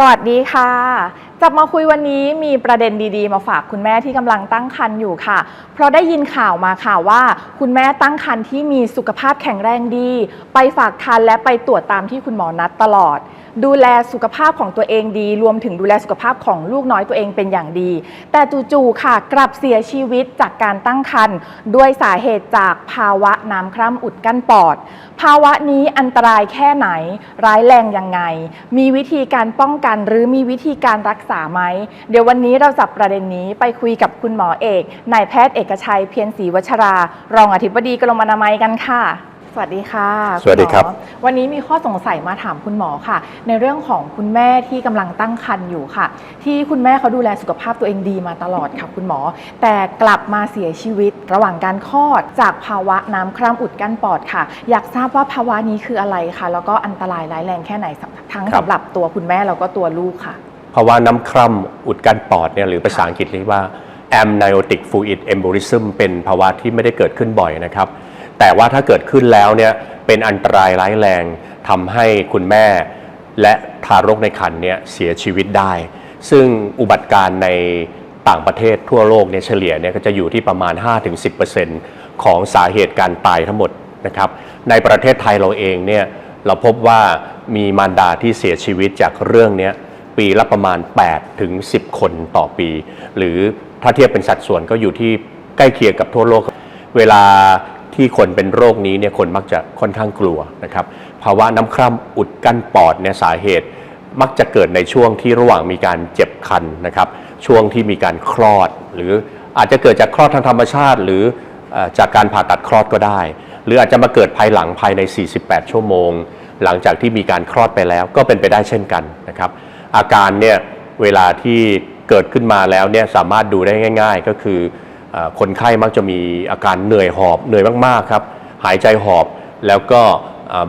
สวัสดีค่ะจับมาคุยวันนี้มีประเด็นดีๆ มาฝากคุณแม่ที่กำลังตั้งครรภ์อยู่ค่ะ เพราะได้ยินข่าวมาค่ะว่า คุณแม่ตั้งครรภ์ที่มีสุขภาพแข็งแรงดี ไปฝากคันและไปตรวจตามที่คุณหมอนัดตลอด ดูแลสุขภาพของตัวเองดี รวมถึงดูแลสุขภาพของลูกน้อยตัวเองเป็นอย่างดี แต่จู่ๆค่ะ กลับเสียชีวิตจากการตั้งครรภ์ด้วยสาเหตุจากภาวะน้ำคร่ำอุดกั้นปอด ภาวะนี้อันตรายแค่ไหน ร้ายแรงยังไง มีวิธีการป้องกันหรือมีวิธีการรักษาไหม เดี๋ยววันนี้เราจับประเด็นนี้ไปคุยกับคุณหมอเอกนายแพทย์เอกชัยเพียรศรีวัชรา รองอธิบดีกรมอนามัยกันค่ะ สวัสดีค่ะสวัสดีครับณหมอวันนี้มีข้อสงสัยมาถามคุณหมอค่ะ ในเรื่องของคุณแม่ที่กำลังตั้งครรภ์อยู่ค่ะ ที่คุณแม่เขาดูแลสุขภาพตัวเองดีมาตลอดค่ะคุณหมอ แต่กลับมาเสียชีวิตระหว่างการคลอด จากภาวะน้ำคร่ำอุดกั้นปอดค่ะ อยากทราบว่าภาวะนี้คืออะไรคะแล้วก็อันตรายร้ายแรงแค่ไหนสำทั้งครับสำหรับตัวคุณแม่แล้วก็ตัวลูกค่ะ ภาวะน้ำคร่ำอุดกั้นปอดเนี่ยหรือภาษาอังกฤษเรียกว่า amniotic fluid embolism เป็นภาวะที่ไม่ได้เกิดขึ้นบ่อยนะครับ แต่ว่าถ้าเกิดขึ้นแล้วเนี่ยเป็นอันตรายร้ายแรงทำให้คุณแม่และทารกในครรภ์เนี่ยเสียชีวิตได้ ซึ่งอุบัติการณ์ในต่างประเทศทั่วโลกเนี่ยเฉลี่ยเนี่ยก็จะอยู่ที่ประมาณ 5-10%ของสาเหตุการตายทั้งหมดนะครับ ในประเทศไทยเราเองเนี่ยเราพบว่ามีมารดาที่เสียชีวิตจากเรื่องนี้ ปีละประมาณ 8 ถึง 10 คนต่อปี หรือถ้าเทียบเป็นสัดส่วนก็อยู่ที่ใกล้เคียงกับทั่วโลก เวลาที่คนเป็นโรคนี้เนี่ยคนมักจะค่อนข้างกลัวนะครับภาวะน้ำคร่ำอุดกั้นปอดเนี่ยสาเหตุ มักจะเกิดในช่วงที่ระหว่างมีการเจ็บคันนะครับช่วงที่มีการคลอด หรืออาจจะเกิดจากคลอดทางธรรมชาติ หรือจากการผ่าตัดคลอดก็ได้ หรืออาจจะมาเกิดภายหลังภายใน 48 ชั่วโมง หลังจากที่มีการคลอดไปแล้วก็เป็นไปได้เช่นกันนะครับ อาการเนี่ยเวลาที่เกิดขึ้นมาแล้วเนี่ยสามารถดูได้ง่าย ๆ ก็คืออคนไข้มักจะมีอาการเหนื่อยหอบเหนื่อยมากๆครับหายใจหอบแล้วก็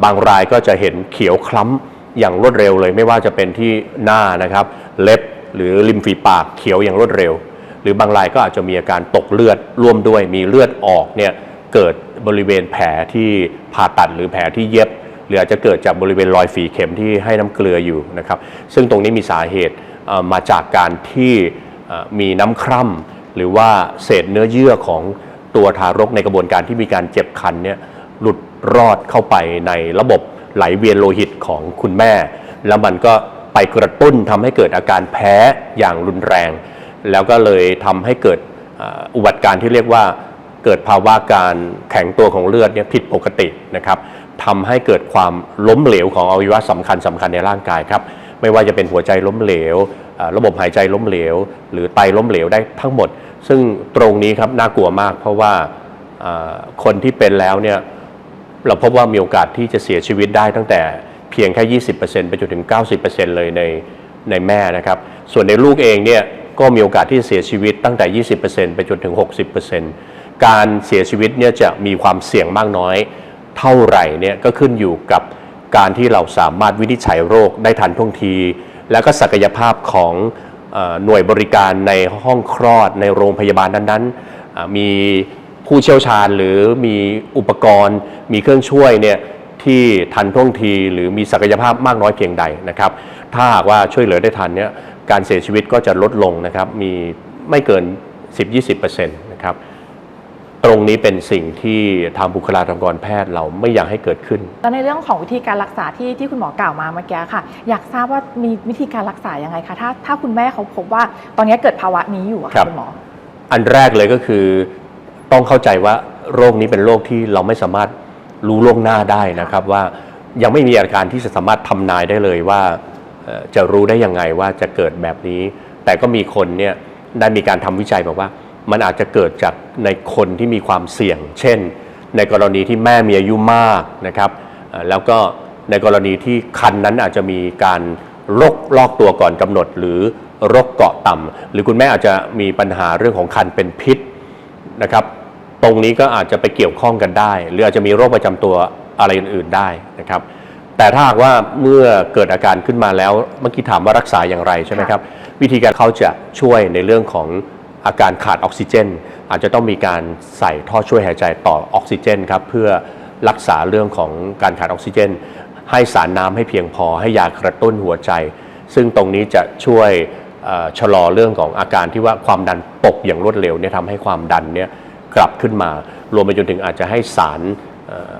บางรายก็จะเห็นเขียวคล้ำอย่างรวดเร็วเลย ไม่ว่าจะเป็นที่หน้านะครับ เล็บหรือริมฝีปากเขียวอย่างรวดเร็ว หรือบางรายก็อาจจะมีอาการตกเลือดร่วมด้วยมีเลือดออกเนี่ยเกิดบริเวณแผลที่ผ่าตัดหรือแผลที่เย็บ หรืออาจจะเกิดจากบริเวณรอยฝีเข็มที่ให้น้ำเกลืออยู่นะครับ ซึ่งตรงนี้มีสาเหตุมาจากการที่มีน้ำคร่ำหรือว่าเศษเนื้อเยื่อของตัวทารกในกระบวนการที่มีการเจ็บคันเนี่ยหลุดรอดเข้าไปในระบบไหลเวียนโลหิตของคุณแม่ แล้วมันก็ไปกระตุ้นทำให้เกิดอาการแพ้อย่างรุนแรง แล้วก็เลยทำให้เกิดอุบัติการณ์ที่เรียกว่าเกิดภาวะการแข็งตัวของเลือดเนี่ยผิดปกตินะครับ ทำให้เกิดความล้มเหลวของอวัยวะสำคัญสำคัญในร่างกายครับ ไม่ว่าจะเป็นหัวใจล้มเหลว ระบบหายใจล้มเหลว หรือไตล้มเหลวได้ทั้งหมด ซึ่งตรงนี้ครับน่ากลัวมาก เพราะว่าคนที่เป็นแล้วเนี่ยเราพบว่ามีโอกาสที่จะเสียชีวิตได้ตั้งแต่เพียงแค่ 20%ไปจนถึง 90%เลยในในแม่นะครับ ส่วนในลูกเองเนี่ยก็มีโอกาสที่จะเสียชีวิตตั้งแต่ 20%ไปจนถึง 60%การเสียชีวิตเนี่ยจะมีความเสี่ยงมากน้อย เท่าไหร่เนี่ยก็ขึ้นอยู่กับการที่เราสามารถวินิจฉัยโรคได้ทันท่วงที แล้วก็ศักยภาพของอหน่วยบริการในห้องคลอดในโรงพยาบาลนั้นๆ มีผู้เชี่ยวชาญหรือมีอุปกรณ์ มีเครื่องช่วยเนี่ยที่ทันท่วงทีหรือมีศักยภาพมากน้อยเพียงใดนะครับ ถ้าหากว่าช่วยเหลือได้ทันเนี่ยการเสียชีวิตก็จะลดลงนะครับ มีไม่เกิน 10-20%นะครับ ตรงนี้เป็นสิ่งที่ทางบุคลากรแพทย์เราไม่อยากให้เกิดขึ้น แล้วในเรื่องของวิธีการรักษาที่ที่คุณหมอกล่าวมาเมื่อกี้ค่ะ อยากทราบว่ามีวิธีการรักษายังไงคะถ้าถ้าคุณแม่เขาพบว่าตอนนี้เกิดภาวะนี้อยู่อะครัค่ะบ คุณหมอ อันแรกเลยก็คือต้องเข้าใจว่าโรคนี้เป็นโรคที่เราไม่สามารถรู้ล่วงหน้าได้นะครับว่ายังไม่มีอาการที่จะสามารถทำนายได้เลยว่าเอ่อจะรู้ได้ยังไงว่าจะเกิดแบบนี้ แต่ก็มีคนเนี่ยได้มีการทำวิจัยบอกว่า มันอาจจะเกิดจากในคนที่มีความเสี่ยง เช่น ในกรณีที่แม่มีอายุมากนะครับเอ่อแล้วก็ในกรณีที่คันนั้นอาจจะมีการโรคลอกตัวก่อนกำหนด หรือโรคเกาะต่ำหรือคุณแม่อาจจะมีปัญหาเรื่องของคันเป็นพิษนะครับ ตรงนี้ก็อาจจะไปเกี่ยวข้องกันได้ หรืออาจจะมีโรคประจำตัวอะไรอื่นๆได้นะครับ แต่ถ้าหากว่าเมื่อเกิดอาการขึ้นมาแล้วเมื่อกี้ถามว่ารักษาอย่างไรใช่ไหมครับ วิธีการเขาจะช่วยในเรื่องของ อาการขาดออกซิเจน อาจจะต้องมีการใส่ท่อช่วยหายใจต่อออกซิเจนครับเพื่อรักษาเรื่องของการขาดออกซิเจน ให้สารน้ำให้เพียงพอให้ยากระตุ้นหัวใจ ซึ่งตรงนี้จะช่วยชะลอเรื่องของอาการที่ว่าความดันตกอย่างรวดเร็วเนี่ยทำให้ความดันเนี่ยกลับขึ้นมา รวมไปจนถึงอาจจะให้สาร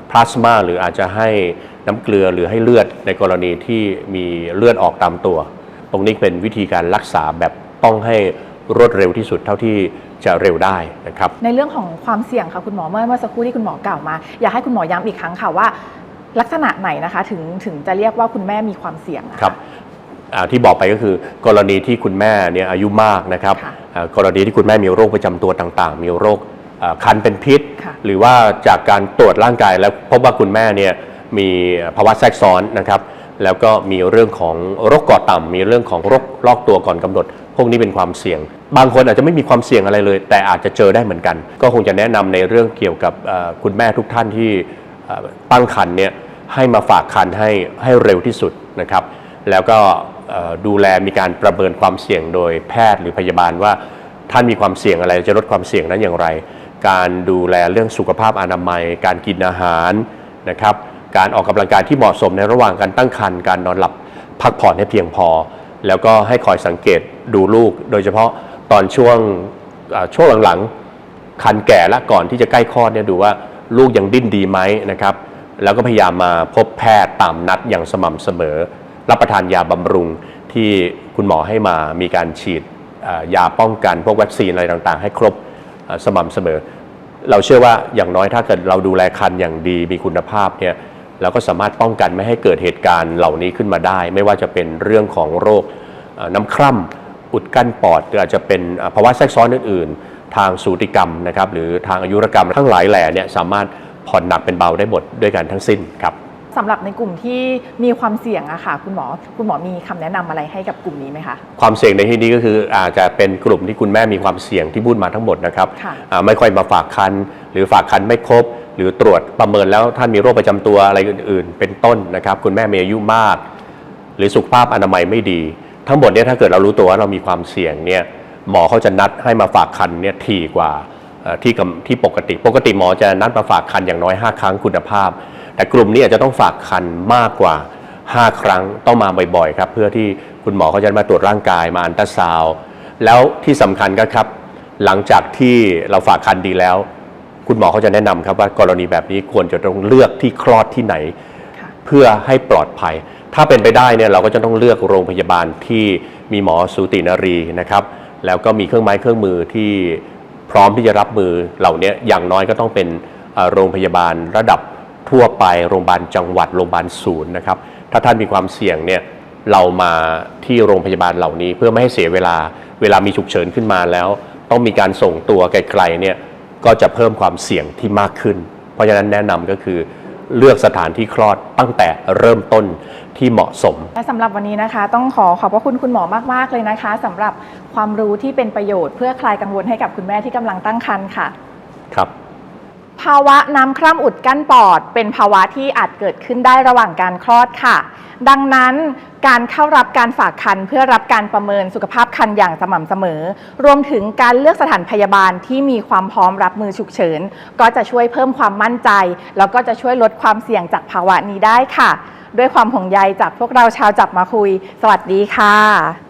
พลาสมาหรืออาจจะให้น้ำเกลือหรือให้เลือดในกรณีที่มีเลือดออกตามตัว ตรงนี้เป็นวิธีการรักษาแบบต้องให้ รวดเร็วที่สุดเท่าที่จะเร็วได้นะครับ ในเรื่องของความเสี่ยงค่ะคุณหมอเมื่อเมื่อสักครู่ที่คุณหมอกล่าวมา อยากให้คุณหมอย้ำอีกครั้งค่ะว่า ลักษณะไหนนะคะถึงถึงจะเรียกว่าคุณแม่มีความเสี่ยงอะะครับอ่าที่บอกไปก็คือกรณีที่คุณแม่เนี่ยอายุมากนะครับค่ะอ่ากรณีที่คุณแม่มีโรคประจำตัวต่างๆ มีโรคอ่าคันเป็นพิษ ค่ะ หรือว่าจากการตรวจร่างกายแล้วพบว่าคุณแม่เนี่ยมีภาวะแทรกซ้อนนะครับ แล้วก็มีเรื่องของโรคกอต่ำมีเรื่องของโรคลอกตัวก่อนกำหนด พวกนี้เป็นความเสี่ยง บางคนอาจจะไม่มีความเสี่ยงอะไรเลย แต่อาจจะเจอได้เหมือนกัน ก็คงจะแนะนำในเรื่องเกี่ยวกับคุณแม่ทุกท่านที่ตั้งครรภ์เนี่ยให้มาฝากครรภ์ให้ให้เร็วที่สุดนะครับ แล้วก็ดูแลมีการประเมินความเสี่ยงโดยแพทย์หรือพยาบาลว่าท่านมีความเสี่ยงอะไรจะลดความเสี่ยงนั้นอย่างไร การดูแลเรื่องสุขภาพอนามัย การกินอาหารนะครับ การออกกำลังกายที่เหมาะสมในระหว่างการตั้งครรภ์การนอนหลับพักผ่อนให้เพียงพอ แล้วก็ให้คอยสังเกตดูลูก โดยเฉพาะตอนช่วงช่วงหลังๆคันแก่และก่อนที่จะใกล้คลอดเนี่ยดูว่าลูกยังดิ้นดีไหมนะครับ แล้วก็พยายามมาพบแพทย์ตามนัดอย่างสม่ำเสมอ รับประทานยาบำรุงที่คุณหมอให้มามีการฉีดยาป้องกันพวกวัคซีนอะไรต่างๆ ให้ครบสม่ำเสมอ เราเชื่อว่าอย่างน้อยถ้าเกิดเราดูแลคันอย่างดีมีคุณภาพเนี่ย เราก็สามารถป้องกันไม่ให้เกิดเหตุการณ์เหล่านี้ขึ้นมาได้ ไม่ว่าจะเป็นเรื่องของโรคเอ่อน้ำคร่ำอุดกั้นปอดหรืออาจจะเป็นเอ่อภาวะแทรกซ้อนอื่น ๆ ทางสูติกรรมนะครับหรือทางอายุรกรรมทั้งหลายแหล่เนี่ยสามารถผ่อนหนักเป็นเบาได้หมดด้วยกันทั้งสิ้นครับสำหรับในกลุ่มที่มีความเสี่ยงอะค่ะคุณหมอคุณหมอมีคำแนะนำอะไรให้กับกลุ่มนี้ไหมคะความเสี่ยงในที่นี้ก็คืออาจจะเป็นกลุ่มที่คุณแม่มีความเสี่ยงที่พูดมาทั้งหมดนะครับค่ะอ่าไม่ค่อยมาฝากคันหรือฝากคันไม่ครบ หรือตรวจประเมินแล้วท่านมีโรคประจำตัวอะไรอื่น ๆ เป็นต้นนะครับ คุณแม่มีอายุมาก หรือสุขภาพอนามัยไม่ดี ทั้งหมดเนี่ยถ้าเกิดเรารู้ตัวว่าเรามีความเสี่ยงเนี่ยหมอเขาจะนัดให้มาฝากคันเนี่ยถี่กว่าที่ที่ปกติ ปกติหมอจะนัดมาฝากคันอย่างน้อย 5 ครั้งคุณภาพ แต่กลุ่มนี้อาจจะต้องฝากคันมากกว่า 5 ครั้งต้องมาบ่อยๆครับเพื่อที่คุณหมอเขาจะมาตรวจร่างกายมาอันตราซาวแล้วที่สำคัญก็ครับ หลังจากที่เราฝากคันดีแล้ว คุณหมอเขาจะแนะนำครับว่ากรณีแบบนี้ควรจะต้องเลือกที่คลอดที่ไหนค่ะเพื่อให้ปลอดภัย ถ้าเป็นไปได้เนี่ยเราก็จะต้องเลือกโรงพยาบาลที่มีหมอสูตินรีนะครับ แล้วก็มีเครื่องไม้เครื่องมือที่พร้อมที่จะรับมือเหล่านี้อย่างน้อยก็ต้องเป็นเอ่อโรงพยาบาลระดับทั่วไปโรงพยาบาลจังหวัดโรงพยาบาลศูนย์นะครับถ้าท่านมีความเสี่ยงเนี่ยเรามาที่โรงพยาบาลเหล่านี้เพื่อไม่ให้เสียเวลาเวลามีฉุกเฉินขึ้นมาแล้ว ต้องมีการส่งตัวไกลๆเนี่ย ก็จะเพิ่มความเสี่ยงที่มากขึ้น เพราะฉะนั้นแนะนำก็คือเลือกสถานที่คลอดตั้งแต่เริ่มต้นที่เหมาะสม และสำหรับวันนี้นะคะ ต้องขอขอบพระคุณคุณหมอมาก ๆ เลยนะคะสำหรับความรู้ที่เป็นประโยชน์เพื่อคลายกังวลให้กับคุณแม่ที่กำลังตั้งครรภ์ค่ะ ครับ ภาวะน้ำคร่ำอุดกั้นปอด เป็นภาวะที่อาจเกิดขึ้นได้ระหว่างการคลอดค่ะ ดังนั้นการเข้ารับการฝากคันเพื่อรับการประเมินสุขภาพคันอย่างสม่ำเสมอ รวมถึงการเลือกสถานพยาบาลที่มีความพร้อมรับมือฉุกเฉิน ก็จะช่วยเพิ่มความมั่นใจ แล้วก็จะช่วยลดความเสี่ยงจากภาวะนี้ได้ค่ะ ด้วยความห่วงใยจากพวกเราชาวจับมาคุย สวัสดีค่ะ